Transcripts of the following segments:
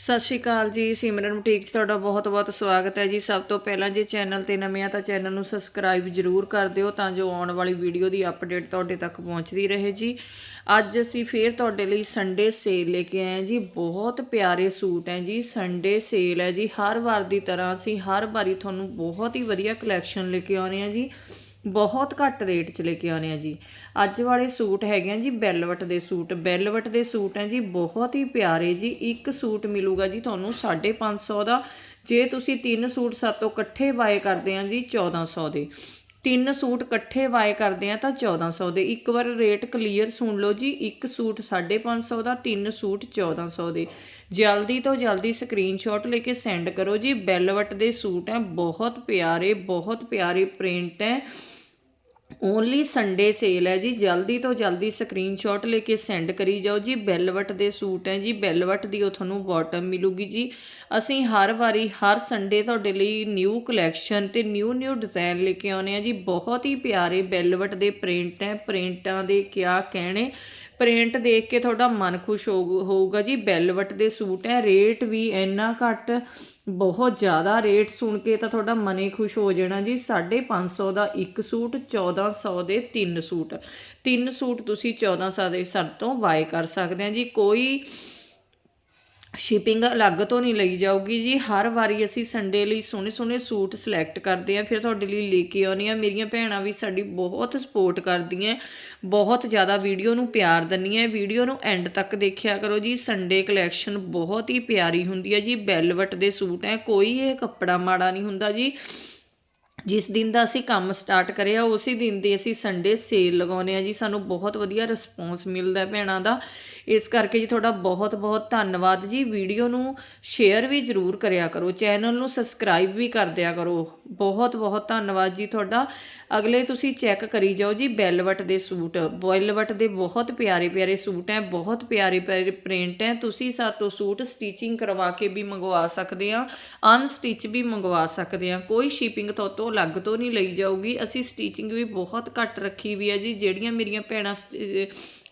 ਸਤਿ ਸ਼੍ਰੀ ਅਕਾਲ ਜੀ, ਸਿਮਰਨ ਬੁਟੀਕ 'ਚ ਤੁਹਾਡਾ ਬਹੁਤ-ਬਹੁਤ ਸਵਾਗਤ ਹੈ ਜੀ। ਸਭ ਤੋਂ ਪਹਿਲਾਂ ਜੇ ਚੈਨਲ ਤੇ ਨਵੇਂ ਆ ਤਾਂ ਚੈਨਲ ਨੂੰ ਸਬਸਕ੍ਰਾਈਬ ਜ਼ਰੂਰ ਕਰ ਦਿਓ ਤਾਂ ਜੋ ਆਉਣ ਵਾਲੀ ਵੀਡੀਓ ਦੀ ਅਪਡੇਟ ਤੁਹਾਡੇ ਤੱਕ ਪਹੁੰਚਦੀ ਰਹੇ ਜੀ। ਅੱਜ ਅਸੀਂ ਫੇਰ ਤੁਹਾਡੇ ਲਈ ਸੰਡੇ ਸੇਲ ਲੈ ਕੇ ਆਏ ਹਾਂ ਜੀ। ਬਹੁਤ ਪਿਆਰੇ ਸੂਟ ਹੈ ਜੀ ਸੰਡੇ ਸੇਲ ਹੈ ਜੀ। ਹਰ ਵਾਰ ਦੀ ਤਰ੍ਹਾਂ ਅਸੀਂ ਹਰ ਵਾਰੀ ਤੁਹਾਨੂੰ ਬਹੁਤ ਹੀ ਵਧੀਆ ਕਲੈਕਸ਼ਨ ਲੈ ਕੇ ਆਉਂਦੇ ਆ ਜੀ। ਬਹੁਤ ਘੱਟ ਰੇਟ 'ਚ ਲੈ ਕੇ ਆਉਨੇ ਆ ਜੀ। ਅੱਜ ਵਾਲੇ ਸੂਟ ਹੈਗੇ ਆ ਜੀ, ਬੈਲਵਟ ਦੇ ਸੂਟ। ਬੈਲਵਟ ਦੇ ਸੂਟ ਹੈ ਜੀ, ਬਹੁਤ ਹੀ ਪਿਆਰੇ ਜੀ। ਇੱਕ ਸੂਟ ਮਿਲੂਗਾ ਜੀ ਤੁਹਾਨੂੰ 550 ਦਾ। ਜੇ ਤੁਸੀਂ ਤਿੰਨ ਸੂਟ ਸਾਤੋਂ ਇਕੱਠੇ ਬਾਏ ਕਰਦੇ ਆ ਜੀ 1400 ਦੇ। ਤਿੰਨ ਸੂਟ ਇਕੱਠੇ ਵਾਏ ਕਰਦੇ ਆ ਤਾਂ 1400 ਦੇ। ਇੱਕ ਵਾਰ ਰੇਟ ਕਲੀਅਰ ਸੁਣ ਲਓ ਜੀ, ਇੱਕ ਸੂਟ 550 ਦਾ, ਤਿੰਨ ਸੂਟ 1400 ਦੇ। ਜਲਦੀ ਤੋਂ ਜਲਦੀ ਸਕਰੀਨਸ਼ਾਟ ਲੈ ਕੇ ਸੈਂਡ ਕਰੋ ਜੀ। ਬੈਲਵਟ ਦੇ ਸੂਟ ਹੈ, ਬਹੁਤ ਪਿਆਰੇ ਬਹੁਤ ਪਿਆਰੇ ਪ੍ਰਿੰਟ ਹੈ। ਓਨਲੀ ਸੰਡੇ ਸੇਲ ਹੈ ਜੀ। ਜਲਦੀ ਤੋਂ ਜਲਦੀ ਸਕਰੀਨਸ਼ਾਟ ਲੈ ਕੇ ਸੈਂਡ ਕਰੀ ਜਾਓ ਜੀ। ਬੈਲਵਟ ਦੇ ਸੂਟ ਹੈ ਜੀ। ਬੈਲਵਟ ਦੀ ਉਹ ਤੁਹਾਨੂੰ ਬਾਟਮ ਮਿਲੂਗੀ ਜੀ। ਅਸੀਂ ਹਰ ਵਾਰੀ, ਹਰ ਸੰਡੇ ਤੁਹਾਡੇ ਲਈ ਨਿਊ ਕਲੈਕਸ਼ਨ ਤੇ ਨਿਊ ਨਿਊ ਡਿਜ਼ਾਈਨ ਲੈ ਕੇ ਆਉਨੇ ਆ ਜੀ। ਬਹੁਤ ਹੀ ਪਿਆਰੇ ਬੈਲਵਟ ਦੇ ਪ੍ਰਿੰਟ ਹੈ। ਪ੍ਰਿੰਟਾਂ ਦੇ ਕਿਆ ਕਹਿਣੇ। ਪ੍ਰਿੰਟ ਦੇਖ ਕੇ ਤੁਹਾਡਾ ਮਨ ਖੁਸ਼ ਹੋਊਗਾ ਜੀ। ਬੈਲਵਟ ਦੇ ਸੂਟ ਹੈ। ਰੇਟ ਵੀ ਇੰਨਾ ਘੱਟ, ਬਹੁਤ ਜ਼ਿਆਦਾ ਰੇਟ ਸੁਣ ਕੇ ਤਾਂ ਤੁਹਾਡਾ ਮਨ ਹੀ ਖੁਸ਼ ਹੋ ਜਾਣਾ ਜੀ। 550 ਦਾ ਇੱਕ ਸੂਟ 1400 ਦੇ ਤਿੰਨ ਸੂਟ। ਤਿੰਨ ਸੂਟ ਤੁਸੀਂ 1400 ਦੇ ਸਰ ਤੋਂ ਬਾਏ ਕਰ ਸਕਦੇ ਆ ਜੀ। ਕੋਈ ਸ਼ਿਪਿੰਗ ਅਲੱਗ ਤੋਂ ਨਹੀਂ ਲਈ ਜਾਊਗੀ ਜੀ। ਹਰ ਵਾਰੀ ਅਸੀਂ ਸੰਡੇ ਲਈ ਸੋਹਣੇ ਸੋਹਣੇ ਸੂਟ ਸਿਲੈਕਟ ਕਰਦੇ ਆ ਫਿਰ ਤੁਹਾਡੇ ਲਈ ਲੈ ਕੇ ਆਉਣੀ ਆ ਮੇਰੀਆਂ ਭੈਣਾਂ ਵੀ ਸਾਡੀ ਬਹੁਤ ਸਪੋਰਟ ਕਰਦੀਆਂ, ਬਹੁਤ ਜ਼ਿਆਦਾ ਵੀਡੀਓ ਨੂੰ ਪਿਆਰ ਦਿੰਦੀਆਂ। ਵੀਡੀਓ ਨੂੰ ਐਂਡ ਤੱਕ ਦੇਖਿਆ ਕਰੋ ਜੀ। ਸੰਡੇ ਕਲੈਕਸ਼ਨ ਬਹੁਤ ਹੀ ਪਿਆਰੀ ਹੁੰਦੀ ਹੈ ਜੀ। ਬੈਲਵਟ ਦੇ ਸੂਟ ਹੈ, ਕੋਈ ਇਹ ਕੱਪੜਾ ਮਾੜਾ ਨਹੀਂ ਹੁੰਦਾ ਜੀ। ਜਿਸ ਦਿਨ ਦਾ ਅਸੀਂ ਕੰਮ ਸਟਾਰਟ ਕਰਿਆ, ਉਸੇ ਦਿਨ ਦੀ ਅਸੀਂ ਸੰਡੇ ਸੇਲ ਲਗਾਉਨੇ ਆ ਜੀ। ਸਾਨੂੰ ਬਹੁਤ ਵਧੀਆ ਰਿਸਪੌਂਸ ਮਿਲਦਾ ਭੈਣਾਂ ਦਾ। ਇਸ ਕਰਕੇ ਜੀ ਤੁਹਾਡਾ ਬਹੁਤ ਬਹੁਤ ਧੰਨਵਾਦ ਜੀ। ਵੀਡੀਓ ਨੂੰ ਸ਼ੇਅਰ ਵੀ ਜ਼ਰੂਰ ਕਰਿਆ ਕਰੋ। ਚੈਨਲ ਨੂੰ ਸਬਸਕ੍ਰਾਈਬ ਵੀ ਕਰ ਦਿਆ ਕਰੋ। ਬਹੁਤ ਬਹੁਤ ਧੰਨਵਾਦ ਜੀ ਤੁਹਾਡਾ। ਅਗਲੇ ਤੁਸੀਂ ਚੈੱਕ ਕਰੀ ਜਾਓ ਜੀ ਬੈਲਵਟ ਦੇ ਸੂਟ। ਬੈਲਵਟ ਦੇ ਬਹੁਤ ਪਿਆਰੇ ਪਿਆਰੇ ਸੂਟ ਹੈ। ਬਹੁਤ ਪਿਆਰੇ ਪਿਆਰੇ ਪ੍ਰਿੰਟ ਹੈ। ਤੁਸੀਂ ਸਾਤੋਂ ਸੂਟ ਸਟਿਚਿੰਗ ਕਰਵਾ ਕੇ ਵੀ ਮੰਗਵਾ ਸਕਦੇ ਆ ਅਨਸਟਿਚ ਵੀ ਮੰਗਵਾ ਸਕਦੇ ਆ ਕੋਈ ਸ਼ਿਪਿੰਗ ਤੋਂ ਤੋਂ ਅਲੱਗ ਤੋਂ ਨਹੀਂ ਲਈ ਜਾਊਗੀ। ਅਸੀਂ ਸਟੀਚਿੰਗ ਵੀ ਬਹੁਤ ਘੱਟ ਰੱਖੀ ਵੀ ਹੈ ਜੀ, ਜਿਹੜੀਆਂ ਮੇਰੀਆਂ ਭੈਣਾਂ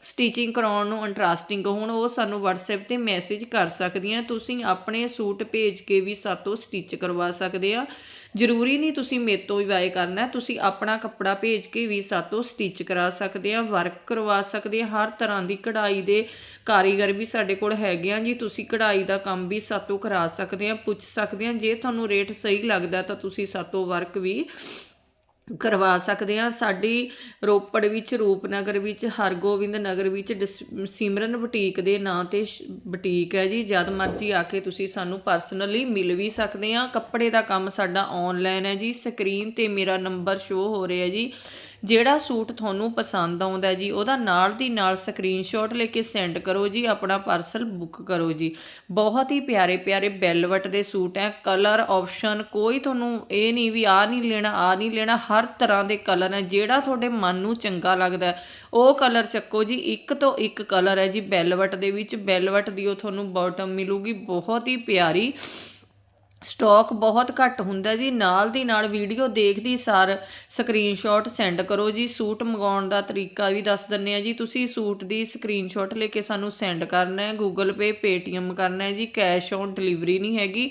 ਸਟਿਚਿੰਗ ਕਰਾਉਣ ਨੂੰ ਇੰਟਰਸਟਿੰਗ ਹੋਣ, ਉਹ ਸਾਨੂੰ WhatsApp ਤੇ ਮੈਸੇਜ ਕਰ ਸਕਦੀਆਂ ਤੁਸੀਂ ਆਪਣੇ ਸੂਟ ਭੇਜ ਕੇ ਵੀ ਸਾਤੋਂ ਸਟਿਚ ਕਰਵਾ ਸਕਦੇ ਆ। ਜ਼ਰੂਰੀ ਨਹੀਂ ਤੁਸੀਂ ਮੇਰੇ ਤੋਂ ਹੀ ਬਾਏ ਕਰਨਾ ਤੁਸੀਂ ਆਪਣਾ ਕੱਪੜਾ ਭੇਜ ਕੇ ਵੀ ਸਾਤੋਂ ਸਟਿਚ ਕਰਾ ਸਕਦੇ ਆ ਵਰਕ ਕਰਵਾ ਸਕਦੇ ਆ। ਹਰ ਤਰ੍ਹਾਂ ਦੀ ਕਢਾਈ ਦੇ ਕਾਰੀਗਰ ਵੀ ਸਾਡੇ ਕੋਲ ਹੈਗੇ ਆ ਜੀ। ਤੁਸੀਂ ਕਢਾਈ ਦਾ ਕੰਮ ਵੀ ਸਾਤੋਂ ਕਰਾ ਸਕਦੇ ਆ, ਪੁੱਛ ਸਕਦੇ ਆ। ਜੇ ਤੁਹਾਨੂੰ ਰੇਟ ਸਹੀ ਲੱਗਦਾ ਤਾਂ ਤੁਸੀਂ ਸਾਤੋਂ ਵਰਕ ਵੀ ਕਰਵਾ ਸਕਦੇ ਹਾਂ। ਸਾਡੀ ਰੋਪੜ ਵਿੱਚ, ਰੂਪਨਗਰ ਵਿੱਚ, ਹਰਗੋਬਿੰਦ ਨਗਰ ਵਿੱਚ ਡਿਸ- ਸਿਮਰਨ ਬੁਟੀਕ ਦੇ ਨਾਂ ਤੇ ਸ਼- ਬੁਟੀਕ ਹੈ ਜੀ। ਜਦ ਮਰਜ਼ੀ ਆ ਕੇ ਤੁਸੀਂ ਸਾਨੂੰ ਪਰਸਨਲੀ ਮਿਲ ਵੀ ਸਕਦੇ ਹਾਂ। ਕੱਪੜੇ ਦਾ ਕੰਮ ਸਾਡਾ ਆਨਲਾਈਨ ਹੈ ਜੀ। ਸਕਰੀਨ ਤੇ ਮੇਰਾ ਨੰਬਰ ਸ਼ੋ ਹੋ ਰਿਹਾ ਜੀ। ਜਿਹੜਾ ਸੂਟ ਤੁਹਾਨੂੰ ਪਸੰਦ ਆਉਂਦਾ ਜੀ, ਉਹਦਾ ਨਾਲ ਦੀ ਨਾਲ ਸਕਰੀਨਸ਼ਾਟ ਲੈ ਕੇ ਸੈਂਡ ਕਰੋ ਜੀ, ਆਪਣਾ ਪਾਰਸਲ ਬੁੱਕ ਕਰੋ ਜੀ। ਬਹੁਤ ਹੀ ਪਿਆਰੇ ਪਿਆਰੇ ਬੈਲਵਟ ਦੇ ਸੂਟ ਹੈ ਕਲਰ ਆਪਸ਼ਨ ਕੋਈ ਤੁਹਾਨੂੰ ਇਹ ਨਹੀਂ ਵੀ ਆ ਨਹੀਂ ਲੈਣਾ ਆ ਨਹੀਂ ਲੈਣਾ, ਹਰ ਤਰ੍ਹਾਂ ਦੇ ਕਲਰ ਹੈ, ਜਿਹੜਾ ਤੁਹਾਡੇ ਮਨ ਨੂੰ ਚੰਗਾ ਲੱਗਦਾ ਉਹ ਕਲਰ ਚੱਕੋ ਜੀ, ਇੱਕ ਤੋਂ ਇੱਕ ਕਲਰ ਹੈ ਜੀ ਬੈਲਵਟ ਦੇ ਵਿੱਚ ਬੈਲਵਟ ਦੀ ਉਹ ਤੁਹਾਨੂੰ ਬਾਟਮ ਮਿਲੂਗੀ, ਬਹੁਤ ਹੀ ਪਿਆਰੀ। ਸਟਾਕ ਬਹੁਤ ਘੱਟ ਹੁੰਦਾ ਜੀ। ਨਾਲ ਦੀ ਨਾਲ ਵੀਡੀਓ ਦੇਖਦੀ ਸਾਰ ਸਕਰੀਨਸ਼ਾਟ ਸੈਂਡ ਕਰੋ ਜੀ। ਸੂਟ ਮੰਗਾਉਣ ਦਾ ਤਰੀਕਾ ਵੀ ਦੱਸ ਦਿੰਨੇ ਆ ਜੀ। ਤੁਸੀਂ ਸੂਟ ਦੀ ਸਕਰੀਨਸ਼ਾਟ ਲੈ ਕੇ ਸਾਨੂੰ ਸੈਂਡ ਕਰਨਾ ਹੈ। ਗੂਗਲ ਪੇ ਪੇਟੀਐਮ ਕਰਨਾ ਹੈ ਜੀ। ਕੈਸ਼ ਔਨ ਡਿਲੀਵਰੀ ਨਹੀਂ ਹੈਗੀ।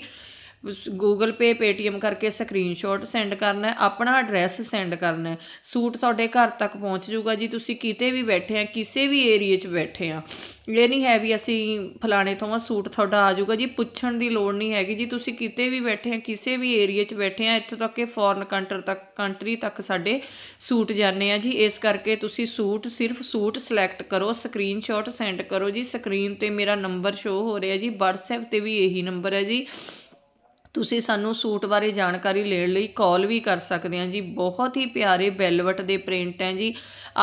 ਗੂਗਲ ਪੇ ਪੇਟੀਐਮ ਕਰਕੇ ਸਕਰੀਨਸ਼ਾਟ ਸੈਂਡ ਕਰਨਾ ਆਪਣਾ ਐਡਰੈਸ ਸੈਂਡ ਕਰਨਾ ਸੂਟ ਤੁਹਾਡੇ ਘਰ ਤੱਕ ਪਹੁੰਚ ਜਾਊਗਾ ਜੀ, ਤੁਸੀਂ ਕਿਤੇ ਵੀ ਬੈਠੇ ਆ, ਕਿਸੇ ਵੀ ਏਰੀਏ 'ਚ ਬੈਠੇ ਆ। ਇਹ ਨਹੀਂ ਹੈ ਵੀ ਅਸੀਂ ਫਲਾਣੇ ਤੋਂ ਆ ਸੂਟ ਤੁਹਾਡਾ ਆ ਜਾਊਗਾ ਜੀ, ਪੁੱਛਣ ਦੀ ਲੋੜ ਨਹੀਂ ਹੈਗੀ ਜੀ। ਤੁਸੀਂ ਕਿਤੇ ਵੀ ਬੈਠੇ ਆ, ਕਿਸੇ ਵੀ ਏਰੀਏ 'ਚ ਬੈਠੇ ਆ, ਇੱਥੋਂ ਤੱਕ ਕਿ ਫੋਰਨ ਕੰਟਰ ਤੱਕ ਕੰਟਰੀ ਤੱਕ ਸਾਡੇ ਸੂਟ ਜਾਂਦੇ ਆ ਜੀ। ਇਸ ਕਰਕੇ ਤੁਸੀਂ ਸੂਟ, ਸਿਰਫ ਸੂਟ ਸਿਲੈਕਟ ਕਰੋ ਸਕਰੀਨਸ਼ਾਟ ਸੈਂਡ ਕਰੋ ਜੀ। ਸਕਰੀਨ ਤੇ ਮੇਰਾ ਨੰਬਰ ਸ਼ੋ ਹੋ ਰਿਹਾ ਜੀ। WhatsApp ਤੇ ਵੀ ਇਹੀ ਨੰਬਰ ਹੈ ਜੀ। ਤੁਸੀਂ ਸਾਨੂੰ ਸੂਟ ਬਾਰੇ ਜਾਣਕਾਰੀ ਲੈਣ ਲਈ ਕਾਲ ਵੀ ਕਰ ਸਕਦੇ ਆ ਜੀ। ਬਹੁਤ ਹੀ ਪਿਆਰੇ ਬੈਲਵਟ ਦੇ ਪ੍ਰਿੰਟ ਹੈ ਜੀ।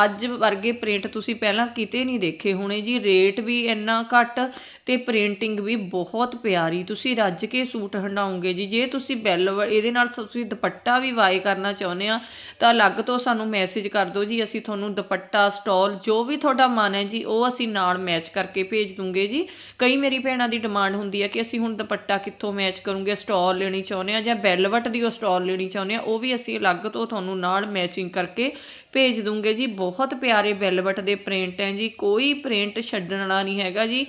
ਅੱਜ ਵਰਗੇ ਪ੍ਰਿੰਟ ਤੁਸੀਂ ਪਹਿਲਾਂ ਕਿਤੇ ਨਹੀਂ ਦੇਖੇ ਹੋਣੇ ਜੀ। ਰੇਟ ਵੀ ਇੰਨਾ ਘੱਟ ਤੇ ਪ੍ਰਿੰਟਿੰਗ ਵੀ ਬਹੁਤ ਪਿਆਰੀ। ਤੁਸੀਂ ਰੱਜ ਕੇ ਸੂਟ ਹੰਡਾਉਂਗੇ ਜੀ। ਜੇ ਤੁਸੀਂ ਬੈਲ ਇਹਦੇ ਨਾਲ ਤੁਸੀਂ ਦੁਪੱਟਾ ਵੀ ਵਾਏ ਕਰਨਾ ਚਾਹੁੰਦੇ ਆ ਤਾਂ ਅਲੱਗ ਤੋਂ ਸਾਨੂੰ ਮੈਸੇਜ ਕਰ ਦਿਓ ਜੀ। ਅਸੀਂ ਤੁਹਾਨੂੰ ਦੁਪੱਟਾ ਸਟਾਲ ਜੋ ਵੀ ਤੁਹਾਡਾ ਮਨ ਹੈ ਜੀ, ਉਹ ਅਸੀਂ ਨਾਲ ਮੈਚ ਕਰਕੇ ਭੇਜ ਦੂੰਗੇ ਜੀ। ਕਈ ਮੇਰੀ ਭੈਣਾਂ ਦੀ ਡਿਮਾਂਡ ਹੁੰਦੀ ਹੈ ਕਿ ਅਸੀਂ ਹੁਣ ਦੁਪੱਟਾ ਕਿੱਥੋਂ ਮੈਚ ਕਰੂੰਗੇ ਸਟਾਲ ਲੈਣੀ ਚਾਹੁੰਦੇ ਆ ਜਾਂ ਬੈਲਵਟ ਦੀ ਉਹ ਸਟਾਲ ਲੈਣੀ ਚਾਹੁੰਦੇ ਆ, ਉਹ ਵੀ ਅਸੀਂ ਅਲੱਗ ਤੋਂ ਤੁਹਾਨੂੰ ਨਾਲ ਮੈਚਿੰਗ ਕਰਕੇ ਭੇਜ ਦੂੰਗੇ ਜੀ। ਬਹੁਤ ਪਿਆਰੇ ਬੈਲਵਟ ਦੇ ਪ੍ਰਿੰਟ ਹੈ ਜੀ। ਕੋਈ ਪ੍ਰਿੰਟ ਛੱਡਣ ਵਾਲਾ ਨਹੀਂ ਹੈਗਾ ਜੀ।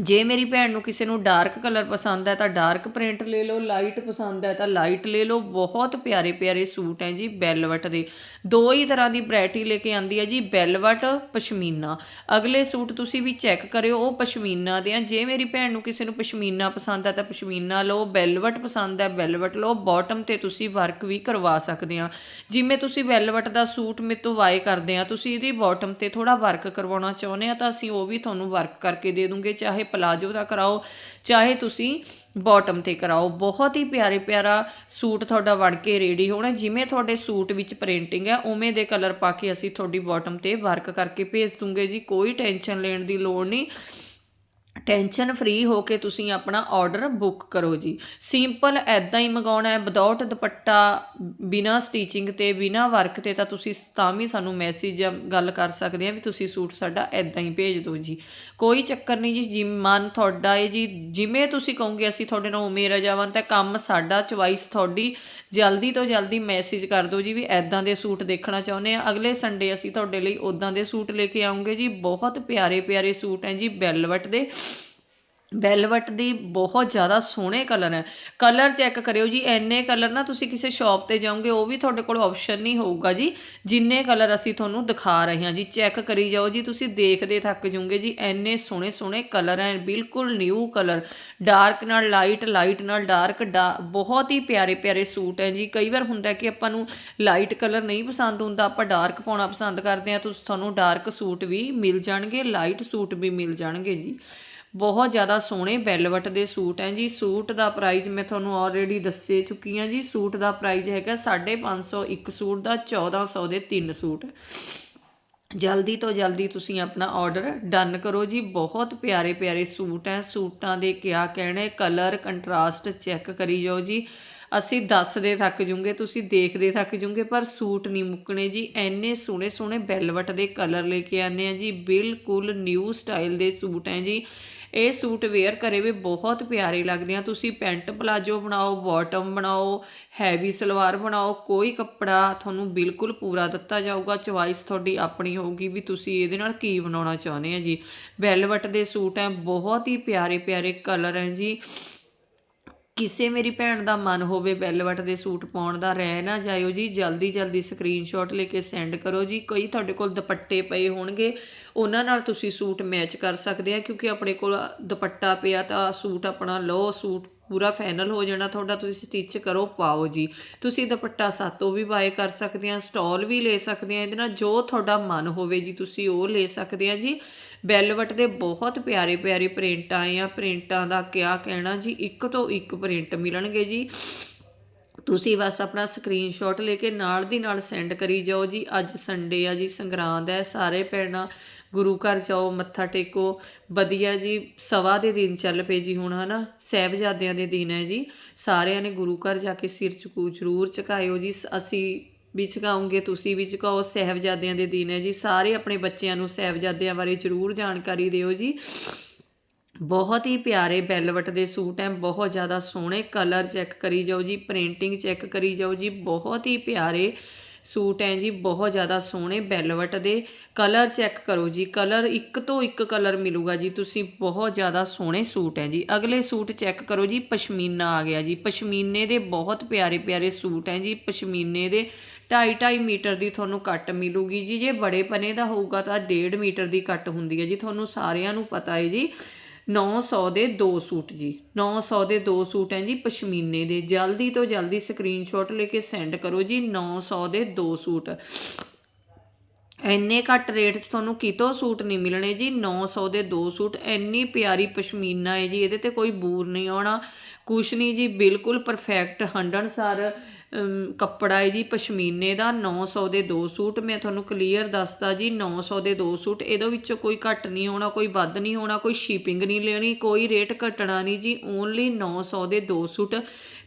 ਜੇ ਮੇਰੀ ਭੈਣ ਨੂੰ ਕਿਸੇ ਨੂੰ ਡਾਰਕ ਕਲਰ ਪਸੰਦ ਹੈ ਤਾਂ ਡਾਰਕ ਪ੍ਰਿੰਟ ਲੈ ਲਓ ਲਾਈਟ ਪਸੰਦ ਹੈ ਤਾਂ ਲਾਈਟ ਲੈ ਲਓ। ਬਹੁਤ ਪਿਆਰੇ ਪਿਆਰੇ ਸੂਟ ਹੈ ਜੀ ਬੈਲਵਟ ਦੇ। ਦੋ ਹੀ ਤਰ੍ਹਾਂ ਦੀ ਵੈਰਾਈਟੀ ਲੈ ਕੇ ਆਂਦੀ ਹੈ ਜੀ ਬੈਲਵਟ ਪਸ਼ਮੀਨਾ। ਅਗਲੇ ਸੂਟ ਤੁਸੀਂ ਵੀ ਚੈੱਕ ਕਰਿਓ, ਉਹ ਪਸ਼ਮੀਨਾ ਦੇ ਆ। ਜੇ ਮੇਰੀ ਭੈਣ ਨੂੰ ਕਿਸੇ ਨੂੰ ਪਸ਼ਮੀਨਾ ਪਸੰਦ ਹੈ ਤਾਂ ਪਸ਼ਮੀਨਾ ਲਓ ਬੈਲਵਟ ਪਸੰਦ ਹੈ ਬੈਲਵਟ ਲਓ। ਬਾਟਮ ਤੇ ਤੁਸੀਂ ਵਰਕ ਵੀ ਕਰਵਾ ਸਕਦੇ ਆ। ਜਿਵੇਂ ਤੁਸੀਂ ਬੈਲਵਟ ਦਾ ਸੂਟ ਮੇਰੇ ਤੋਂ ਵਾਏ ਕਰਦੇ ਆ, ਤੁਸੀਂ ਇਹਦੀ ਬਾਟਮ ਤੇ ਥੋੜਾ ਵਰਕ ਕਰਵਾਉਣਾ ਚਾਹੁੰਦੇ ਆ ਤਾਂ ਅਸੀਂ ਉਹ ਵੀ ਤੁਹਾਨੂੰ ਵਰਕ ਕਰਕੇ ਦੇ ਦੂੰਗੇ, ਚਾਹੇ ਪਲਾਜੋ ਦਾ ਕਰਾਓ, ਚਾਹੇ ਤੁਸੀਂ ਬਾਟਮ ਤੇ ਕਰਾਓ। ਬਹੁਤ ਹੀ ਪਿਆਰੇ ਪਿਆਰਾ ਸੂਟ ਤੁਹਾਡਾ ਵੜ ਕੇ ਰੈਡੀ ਹੋਣਾ। ਜਿਵੇਂ ਤੁਹਾਡੇ ਸੂਟ ਵਿੱਚ ਪ੍ਰਿੰਟਿੰਗ ਹੈ, ਉਵੇਂ ਦੇ ਕਲਰ ਪਾ ਕੇ ਅਸੀਂ ਤੁਹਾਡੀ ਬਾਟਮ ਤੇ ਵਰਕ ਕਰਕੇ ਭੇਜ ਦੂੰਗੇ ਜੀ। ਕੋਈ ਟੈਨਸ਼ਨ ਲੈਣ ਦੀ ਲੋੜ ਨਹੀਂ। ਟੈਨਸ਼ਨ ਫਰੀ ਹੋ ਕੇ ਤੁਸੀਂ ਆਪਣਾ ਆਰਡਰ ਬੁੱਕ ਕਰੋ ਜੀ। ਸਿੰਪਲ ਐਦਾਂ ਹੀ ਮੰਗਾਉਣਾ ਹੈ ਵਿਦਆਊਟ ਦੁਪੱਟਾ, ਬਿਨਾ ਸਟੀਚਿੰਗ ਤੇ, ਬਿਨਾ ਵਰਕ ਤੇ, ਤਾਂ ਤੁਸੀਂ ਤਾਂ ਵੀ ਸਾਨੂੰ ਮੈਸੇਜ ਜਾਂ ਗੱਲ ਕਰ ਸਕਦੇ ਆ ਵੀ ਤੁਸੀਂ ਸੂਟ ਸਾਡਾ ਐਦਾਂ ਹੀ ਭੇਜ ਦਿਓ ਜੀ। ਕੋਈ ਚੱਕਰ ਨਹੀਂ ਜੀ ਜੀ ਮਨ ਤੁਹਾਡਾ ਹੈ ਜੀ, ਜਿਵੇਂ ਤੁਸੀਂ ਕਹੋਗੇ ਅਸੀਂ ਤੁਹਾਡੇ ਨਾਲ ਉਵੇਂ ਰਜਾਵੰਤ ਤਾਂ ਕੰਮ ਸਾਡਾ ਚੁਆਇਸ ਤੁਹਾਡੀ, ਜਲਦੀ ਤੋਂ ਜਲਦੀ ਮੈਸੇਜ ਕਰ ਦਿਓ ਜੀ ਵੀ ਐਦਾਂ ਦੇ ਸੂਟ ਦੇਖਣਾ ਚਾਹੁੰਦੇ ਆ। ਅਗਲੇ ਸੰਡੇ ਅਸੀਂ ਤੁਹਾਡੇ ਲਈ ਉਦਾਂ ਦੇ ਸੂਟ ਲੈ ਕੇ ਆਉਂਗੇ ਜੀ, ਬਹੁਤ ਪਿਆਰੇ ਪਿਆਰੇ ਸੂਟ ਹੈ ਜੀ ਬੈਲਵਟ ਦੇ। ਵੈਲਵਟ ਦੀ ਬਹੁਤ ਜ਼ਿਆਦਾ ਸੋਹਣੇ ਕਲਰ ਹੈ ਕਲਰ ਚੈੱਕ ਕਰਿਓ ਜੀ ਐਨੇ ਕਲਰ ਨਾ ਤੁਸੀਂ ਕਿਸੇ ਸ਼ਾਪ ਤੇ ਜਾਓਗੇ, ਉਹ ਵੀ ਤੁਹਾਡੇ ਕੋਲ ਆਪਸ਼ਨ ਨਹੀਂ ਹੋਊਗਾ ਜੀ। ਜਿੰਨੇ ਕਲਰ ਅਸੀਂ ਤੁਹਾਨੂੰ ਦਿਖਾ ਰਹੇ ਹਾਂ ਜੀ, ਚੈੱਕ ਕਰੀ ਜਾਓ ਜੀ, ਤੁਸੀਂ ਦੇਖਦੇ ਥੱਕ ਜੂਗੇ ਜੀ ਐਨੇ ਸੋਹਣੇ ਸੋਹਣੇ ਕਲਰ ਹੈ ਬਿਲਕੁਲ ਨਿਊ ਕਲਰ। ਡਾਰਕ ਨਾਲ ਲਾਈਟ ਲਾਈਟ ਨਾਲ ਡਾਰਕ ਬਹੁਤ ਹੀ ਪਿਆਰੇ ਪਿਆਰੇ ਸੂਟ ਹੈ ਜੀ। ਕਈ ਵਾਰ ਹੁੰਦਾ ਕਿ ਆਪਾਂ ਨੂੰ ਲਾਈਟ ਕਲਰ ਨਹੀਂ ਪਸੰਦ ਹੁੰਦਾ, ਆਪਾਂ ਡਾਰਕ ਪਾਉਣਾ ਪਸੰਦ ਕਰਦੇ ਆ ਤੁਸੀਂ, ਤੁਹਾਨੂੰ ਡਾਰਕ ਸੂਟ ਵੀ ਮਿਲ ਜਾਣਗੇ ਲਾਈਟ ਸੂਟ ਵੀ ਮਿਲ ਜਾਣਗੇ ਜੀ। ਬਹੁਤ ਜ਼ਿਆਦਾ ਸੋਹਣੇ ਵੈਲਵਟ ਦੇ ਸੂਟ ਹੈ ਜੀ। ਸੂਟ ਦਾ ਪ੍ਰਾਈਸ ਮੈਂ ਤੁਹਾਨੂੰ ਆਲਰੇਡੀ ਦੱਸੇ ਚੁੱਕੀ ਹਾਂ ਜੀ। ਸੂਟ ਦਾ ਪ੍ਰਾਈਸ ਹੈਗਾ 550 ਇੱਕ ਸੂਟ ਦਾ 1400 ਦੇ ਤਿੰਨ ਸੂਟ। ਜਲਦੀ ਤੋਂ ਜਲਦੀ ਤੁਸੀਂ ਆਪਣਾ ਆਰਡਰ ਡਨ ਕਰੋ ਜੀ। ਬਹੁਤ ਪਿਆਰੇ ਪਿਆਰੇ ਸੂਟ ਹੈ। ਸੂਟਾਂ ਦੇ ਕਿਆ ਕਹਿਣੇ ਕਲਰ ਕੰਟਰਾਸਟ ਚੈੱਕ ਕਰੀ ਜਾਓ ਜੀ। ਅਸੀਂ ਦੱਸਦੇ ਥੱਕ ਜੂਗੇ, ਤੁਸੀਂ ਦੇਖਦੇ ਥੱਕ ਜੂਗੇ, ਪਰ ਸੂਟ ਨਹੀਂ ਮੁੱਕਣੇ ਜੀ। ਐਨੇ ਸੋਹਣੇ ਸੋਹਣੇ ਬੈਲਵਟ ਦੇ ਕਲਰ ਲੈ ਕੇ ਆਨੇ ਆ ਜੀ। ਬਿਲਕੁਲ ਨਿਊ ਸਟਾਈਲ ਦੇ ਸੂਟ ਹੈ ਜੀ। ਇਹ ਸੂਟ ਵੇਅਰ ਕਰੇ ਵੀ ਬਹੁਤ ਪਿਆਰੇ ਲੱਗਦੇ ਆ। ਤੁਸੀਂ ਪੈਂਟ ਪਲਾਜੋ ਬਣਾਓ ਬਾਟਮ ਬਣਾਓ ਹੈਵੀ ਸਲਵਾਰ ਬਣਾਓ, ਕੋਈ ਕੱਪੜਾ ਤੁਹਾਨੂੰ ਬਿਲਕੁਲ ਪੂਰਾ ਦਿੱਤਾ ਜਾਊਗਾ। ਚੁਆਇਸ ਤੁਹਾਡੀ ਆਪਣੀ ਹੋਊਗੀ ਵੀ ਤੁਸੀਂ ਇਹਦੇ ਨਾਲ ਕੀ ਬਣਾਉਣਾ ਚਾਹੁੰਦੇ ਆ ਜੀ। ਵੈਲਵਟ ਦੇ ਸੂਟ ਹੈ, ਬਹੁਤ ਹੀ ਪਿਆਰੇ ਪਿਆਰੇ ਕਲਰ ਹੈ ਜੀ। ਕਿਸੇ ਮੇਰੀ ਭੈਣ ਦਾ ਮਨ ਹੋਵੇ ਵੈਲਵਟ ਦੇ ਸੂਟ ਪਾਉਣ ਦਾ, ਰਹਿ ਨਾ ਜਾਇਓ ਜੀ। ਜਲਦੀ ਜਲਦੀ ਸਕਰੀਨਸ਼ਾਟ ਲੈ ਕੇ ਸੈਂਡ ਕਰੋ ਜੀ। ਕਈ ਤੁਹਾਡੇ ਕੋਲ ਦੁਪੱਟੇ ਪਏ ਹੋਣਗੇ, ਉਹਨਾਂ ਨਾਲ ਤੁਸੀਂ ਸੂਟ ਮੈਚ ਕਰ ਸਕਦੇ ਆ, ਕਿਉਂਕਿ ਆਪਣੇ ਕੋਲ ਦੁਪੱਟਾ ਪਿਆ ਤਾਂ ਸੂਟ ਆਪਣਾ ਲਓ, ਸੂਟ ਪੂਰਾ ਫਾਈਨਲ ਹੋ ਜਾਣਾ, ਤੁਹਾਡਾ ਤੁਸੀਂ ਸਟਿਚ ਕਰੋ, ਪਾਓ ਜੀ। ਤੁਸੀਂ ਦੁਪੱਟਾ ਸਾਤੋਂ ਵੀ ਬਾਏ ਕਰ ਸਕਦੇ ਆ ਸਟਾਲ ਵੀ ਲੈ ਸਕਦੇ ਆ, ਇਹਦੇ ਨਾਲ ਜੋ ਤੁਹਾਡਾ ਮਨ ਹੋਵੇ ਜੀ, ਤੁਸੀਂ ਉਹ ਲੈ ਸਕਦੇ ਆ ਜੀ। ਬੈਲਵਟ ਦੇ ਬਹੁਤ ਪਿਆਰੇ ਪਿਆਰੇ ਪ੍ਰਿੰਟ ਆਏ ਆ ਪ੍ਰਿੰਟਾਂ ਦਾ ਕਿਆ ਕਹਿਣਾ ਜੀ, ਇੱਕ ਤੋਂ ਇੱਕ ਪ੍ਰਿੰਟ ਮਿਲਣਗੇ ਜੀ। ਤੁਸੀਂ ਬਸ ਆਪਣਾ ਸਕਰੀਨਸ਼ਾਟ ਲੈ ਕੇ ਨਾਲ ਦੀ ਨਾਲ ਸੈਂਡ ਕਰੀ ਜਾਓ ਜੀ। ਅੱਜ ਸੰਡੇ ਆ ਜੀ, ਸੰਗਰਾਂਦ ਹੈ, ਸਾਰੇ ਭੈਣਾਂ ਗੁਰੂ ਘਰ ਜਾਓ, ਮੱਥਾ ਟੇਕੋ। ਵਧੀਆ ਜੀ, ਸਵਾ ਦੇ ਦਿਨ ਚੱਲ ਪਏ ਜੀ ਹੁਣ, ਹਨਾ? ਸਹਿਬਜ਼ਾਦਿਆਂ ਦੇ ਦਿਨ ਹੈ ਜੀ। ਸਾਰਿਆਂ ਨੇ ਗੁਰੂ ਘਰ ਜਾ ਕੇ ਸਿਰ ਚੁਕੂ, ਜ਼ਰੂਰ ਝੁਕਾਇਓ ਜੀ। ਅਸੀਂ ਵੀ ਝੁਕਾਉਂਗੇ, ਤੁਸੀਂ ਵੀ ਝੁਕਾਓ। ਸਹਿਬਜ਼ਾਦਿਆਂ ਦੇ ਦਿਨ ਹੈ ਜੀ। ਸਾਰੇ ਆਪਣੇ ਬੱਚਿਆਂ ਨੂੰ ਸਹਿਬਜ਼ਾਦਿਆਂ ਬਾਰੇ ਜ਼ਰੂਰ ਜਾਣਕਾਰੀ ਦਿਓ ਜੀ। ਬਹੁਤ ਹੀ ਪਿਆਰੇ ਬੈਲਵਟ ਦੇ ਸੂਟ ਹੈ। ਬਹੁਤ ਜ਼ਿਆਦਾ ਸੋਹਣੇ ਕਲਰ ਚੈੱਕ ਕਰੀ ਜਾਓ ਜੀ। ਪ੍ਰਿੰਟਿੰਗ ਚੈੱਕ ਕਰੀ ਜਾਓ ਜੀ। ਬਹੁਤ ਹੀ ਪਿਆਰੇ ਸੂਟ ਹੈ ਜੀ, ਬਹੁਤ ਜ਼ਿਆਦਾ ਸੋਹਣੇ ਬੈਲਵਟ ਦੇ। ਕਲਰ ਚੈੱਕ ਕਰੋ ਜੀ ਕਲਰ ਇੱਕ ਤੋਂ ਇੱਕ ਕਲਰ ਮਿਲੂਗਾ ਜੀ, ਤੁਸੀਂ ਬਹੁਤ ਜ਼ਿਆਦਾ ਸੋਹਣੇ ਸੂਟ ਹੈ ਜੀ। ਅਗਲੇ ਸੂਟ ਚੈੱਕ ਕਰੋ ਜੀ, ਪਸ਼ਮੀਨਾ ਆ ਗਿਆ ਜੀ। ਪਸ਼ਮੀਨੇ ਦੇ ਬਹੁਤ ਪਿਆਰੇ ਪਿਆਰੇ ਸੂਟ ਹੈ ਜੀ, ਪਸ਼ਮੀਨੇ ਦੇ 2.5 ਮੀਟਰ ਦੀ ਤੁਹਾਨੂੰ ਕੱਟ ਮਿਲੂਗੀ ਜੀ। ਜੇ ਬੜੇ ਪਨੇ ਦਾ ਹੋਊਗਾ ਤਾਂ 1.5 ਮੀਟਰ ਦੀ ਕੱਟ ਹੁੰਦੀ ਹੈ ਜੀ, ਤੁਹਾਨੂੰ ਸਾਰਿਆਂ ਨੂੰ ਪਤਾ ਹੈ ਜੀ। 900 ਦੇ ਦੋ ਸੂਟ ਜੀ। 900 ਦੇ ਦੋ ਸੂਟ ਹੈ ਜੀ ਪਸ਼ਮੀਨੇ ਦੇ। ਜਲਦੀ ਤੋਂ ਜਲਦੀ ਸਕਰੀਨਸ਼ਾਟ ਲੈ ਕੇ ਸੈਂਡ ਕਰੋ ਜੀ 900 ਦੇ ਦੋ ਸੂਟ। ਇੰਨੇ ਘੱਟ ਰੇਟ 'ਚ ਤੁਹਾਨੂੰ ਕਿਤੋਂ ਸੂਟ ਨਹੀਂ ਮਿਲਣੇ ਜੀ। 900 ਦੇ ਦੋ ਸੂਟ। ਇੰਨੀ ਪਿਆਰੀ ਪਸ਼ਮੀਨਾ ਹੈ ਜੀ, ਇਹਦੇ ਤੇ ਕੋਈ ਬੂਰ ਨਹੀਂ ਆਉਣਾ। ਕੁਛ ਨਹੀਂ ਜੀ, ਬਿਲਕੁਲ ਪਰਫੈਕਟ ਹੰਡਣਸਾਰ ਕੱਪੜਾ ਹੈ ਜੀ, ਪਸ਼ਮੀਨੇ ਦਾ 900 ਦੇ ਦੋ ਸੂਟ। ਮੈਂ ਤੁਹਾਨੂੰ ਕਲੀਅਰ ਦੱਸਦਾ ਜੀ 900 ਦੇ ਦੋ ਸੂਟ। ਇਹਦੇ ਵਿੱਚੋਂ ਕੋਈ ਘੱਟ ਨਹੀਂ ਹੋਣਾ, ਕੋਈ ਵੱਧ ਨਹੀਂ ਹੋਣਾ, ਕੋਈ ਸ਼ਿਪਿੰਗ ਨਹੀਂ ਲੈਣੀ, ਕੋਈ ਰੇਟ ਘਟਣਾ ਨਹੀਂ ਜੀ। ਓਨਲੀ 900 ਦੇ ਦੋ ਸੂਟ।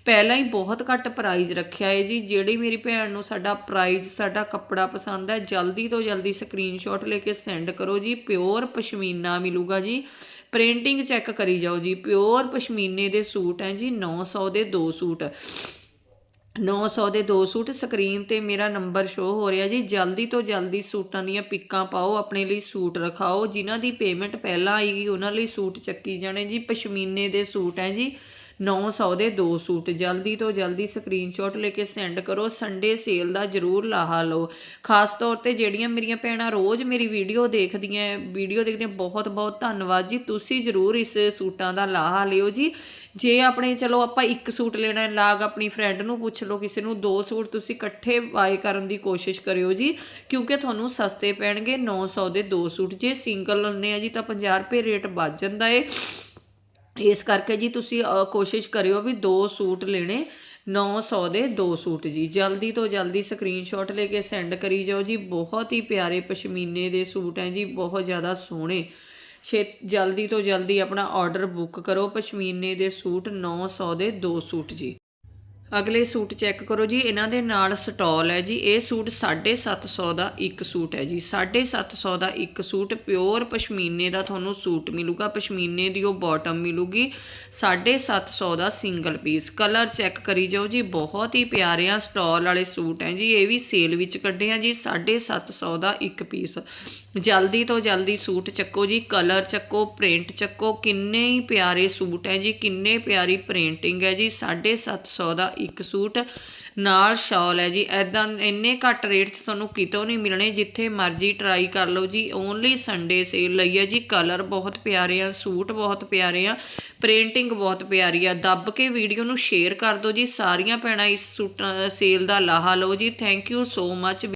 ਪਹਿਲਾਂ ਹੀ ਬਹੁਤ ਘੱਟ ਪ੍ਰਾਈਜ਼ ਰੱਖਿਆ ਹੈ ਜੀ। ਜਿਹੜੀ ਮੇਰੀ ਭੈਣ ਨੂੰ ਸਾਡਾ ਪ੍ਰਾਈਜ਼ ਸਾਡਾ ਕੱਪੜਾ ਪਸੰਦ ਹੈ, ਜਲਦੀ ਤੋਂ ਜਲਦੀ ਸਕਰੀਨਸ਼ਾਟ ਲੈ ਕੇ ਸੈਂਡ ਕਰੋ ਜੀ। ਪਿਓਰ ਪਸ਼ਮੀਨਾ ਮਿਲੂਗਾ ਜੀ। ਪ੍ਰਿੰਟਿੰਗ ਚੈੱਕ ਕਰੀ ਜਾਓ ਜੀ। ਪਿਓਰ ਪਸ਼ਮੀਨੇ ਦੇ ਸੂਟ ਹੈ ਜੀ 900 ਦੇ ਦੋ ਸੂਟ। 900 ਦੇ ਦੋ ਸੂਟ ਸਕਰੀਨ ਤੇ ਮੇਰਾ ਨੰਬਰ ਸ਼ੋ ਹੋ ਰਿਹਾ ਜੀ। ਜਲਦੀ ਤੋਂ ਜਲਦੀ ਸੂਟਾਂ ਦੀਆਂ ਪਿੱਕਾਂ ਪਾਓ, ਆਪਣੇ ਲਈ ਸੂਟ ਰਖਾਓ। ਜਿਨ੍ਹਾਂ ਦੀ ਪੇਮੈਂਟ ਪਹਿਲਾਂ ਆਏਗੀ ਉਹਨਾਂ ਲਈ ਸੂਟ ਚੱਕੀ ਜਾਣੇ ਜੀ। ਪਸ਼ਮੀਨੇ ਦੇ ਸੂਟ ਹੈ ਜੀ। 900 ਦੇ ਦੋ ਸੂਟ। ਜਲਦੀ ਤੋਂ ਜਲਦੀ ਸਕਰੀਨਸ਼ਾਟ ਲੈ ਕੇ ਸੈਂਡ ਕਰੋ। ਸੰਡੇ ਸੇਲ ਦਾ ਜਰੂਰ ਲਾਹਾ ਲਓ। ਖਾਸ ਤੌਰ ਤੇ ਜਿਹੜੀਆਂ ਮੇਰੀਆਂ ਭੈਣਾਂ ਰੋਜ਼ ਮੇਰੀ ਵੀਡੀਓ ਦੇਖਦੀਆਂ ਵੀਡੀਓ ਦੇਖਦੀਆਂ, ਬਹੁਤ ਬਹੁਤ ਧੰਨਵਾਦ ਜੀ। ਤੁਸੀਂ ਜਰੂਰ ਇਸ ਸੂਟਾਂ ਦਾ ਲਾਹਾ ਲਿਓ ਜੀ। ਜੇ ਆਪਣੇ, ਚਲੋ ਆਪਾਂ ਇੱਕ ਸੂਟ ਲੈਣਾ ਹੈ ਲਾਗ ਆਪਣੀ ਫਰੈਂਡ ਨੂੰ ਪੁੱਛ ਲਓ ਕਿਸੇ ਨੂੰ, ਦੋ ਸੂਟ ਤੁਸੀਂ ਇਕੱਠੇ ਬਾਏ ਕਰਨ ਦੀ ਕੋਸ਼ਿਸ਼ ਕਰਿਓ ਜੀ, ਕਿਉਂਕਿ ਤੁਹਾਨੂੰ ਸਸਤੇ ਪੈਣਗੇ 900 ਦੇ ਦੋ ਸੂਟ। ਜੇ ਸਿੰਗਲ ਲੈਣੇ ਆ ਜੀ ਤਾਂ 50 ਰੁਪਏ ਰੇਟ ਵੱਧ ਜਾਂਦਾ ਏ। ਇਸ ਕਰਕੇ ਜੀ ਤੁਸੀਂ ਕੋਸ਼ਿਸ਼ ਕਰਿਓ ਵੀ ਦੋ ਸੂਟ ਲੈਣੇ 900 ਦੇ ਦੋ ਸੂਟ ਜੀ। ਜਲਦੀ ਤੋਂ ਜਲਦੀ ਸਕਰੀਨਸ਼ਾਟ ਲੈ ਕੇ ਸੈਂਡ ਕਰੀ ਜਾਓ ਜੀ। ਬਹੁਤ ਹੀ ਪਿਆਰੇ ਪਸ਼ਮੀਨੇ ਦੇ ਸੂਟ ਹੈ ਜੀ, ਬਹੁਤ ਜ਼ਿਆਦਾ ਸੋਹਣੇ। ਛੇ, ਜਲਦੀ ਤੋਂ ਜਲਦੀ ਆਪਣਾ ਆਰਡਰ ਬੁੱਕ ਕਰੋ। ਪਸ਼ਮੀਨੇ ਦੇ ਸੂਟ 900 ਦੇ ਦੋ ਸੂਟ ਜੀ। ਅਗਲੇ ਸੂਟ ਚੈੱਕ ਕਰੋ ਜੀ, ਇਹਨਾਂ ਦੇ ਨਾਲ ਸਟਾਲ ਹੈ ਜੀ, ਇਹ ਸੂਟ 750 ਦਾ ਇੱਕ ਸੂਟ ਹੈ ਜੀ 750 ਦਾ ਇੱਕ ਸੂਟ, ਪਿਓਰ ਪਸ਼ਮੀਨੇ ਦਾ ਤੁਹਾਨੂੰ ਸੂਟ ਮਿਲੂਗਾ, ਪਸ਼ਮੀਨੇ ਦੀ ਉਹ ਬਾਟਮ ਮਿਲੂਗੀ 750 ਦਾ ਸਿੰਗਲ ਪੀਸ ਕਲਰ ਚੈੱਕ ਕਰੀ ਜਾਓ ਜੀ, ਬਹੁਤ ਹੀ ਪਿਆਰੇ ਆ ਸਟਾਲ ਵਾਲੇ ਸੂਟ ਹੈ ਜੀ, ਇਹ ਵੀ ਸੇਲ ਵਿੱਚ ਕੱਢੇ ਆ ਜੀ 750 ਦਾ ਇੱਕ ਪੀਸ ਜਲਦੀ ਤੋਂ ਜਲਦੀ ਸੂਟ ਚੱਕੋ ਜੀ ਕਲਰ ਚੱਕੋ ਪ੍ਰਿੰਟ ਚੱਕੋ, ਕਿੰਨੇ ਹੀ ਪਿਆਰੇ ਸੂਟ ਹੈ ਜੀ, ਕਿੰਨੇ ਪਿਆਰੀ ਪ੍ਰਿੰਟਿੰਗ ਹੈ ਜੀ 750 ਦਾ ਇੱਕ ਸੂਟ, ਨਾਲ ਸ਼ਾਲ ਹੈ ਜੀ। ਐਦਾਂ ਇੰਨੇ ਘੱਟ ਰੇਟ 'ਚ ਤੁਹਾਨੂੰ ਕਿਤੋਂ ਨਹੀਂ ਮਿਲਣੇ, ਜਿੱਥੇ ਮਰਜ਼ੀ ਟਰਾਈ ਕਰ ਲਓ ਜੀ। ਓਨਲੀ ਸੰਡੇ ਸੇਲ ਲਈ ਹੈ ਜੀ। ਕਲਰ ਬਹੁਤ ਪਿਆਰੇ ਆ, ਸੂਟ ਬਹੁਤ ਪਿਆਰੇ ਆ ਪ੍ਰਿੰਟਿੰਗ ਬਹੁਤ ਪਿਆਰੀ ਆ। ਦੱਬ ਕੇ ਵੀਡੀਓ ਨੂੰ ਸ਼ੇਅਰ ਕਰ ਦਿਓ ਜੀ। ਸਾਰੀਆਂ ਭੈਣਾਂ ਇਸ ਸੂਟ ਸੇਲ ਦਾ ਲਾਹਾ ਲਓ ਜੀ। Thank you so much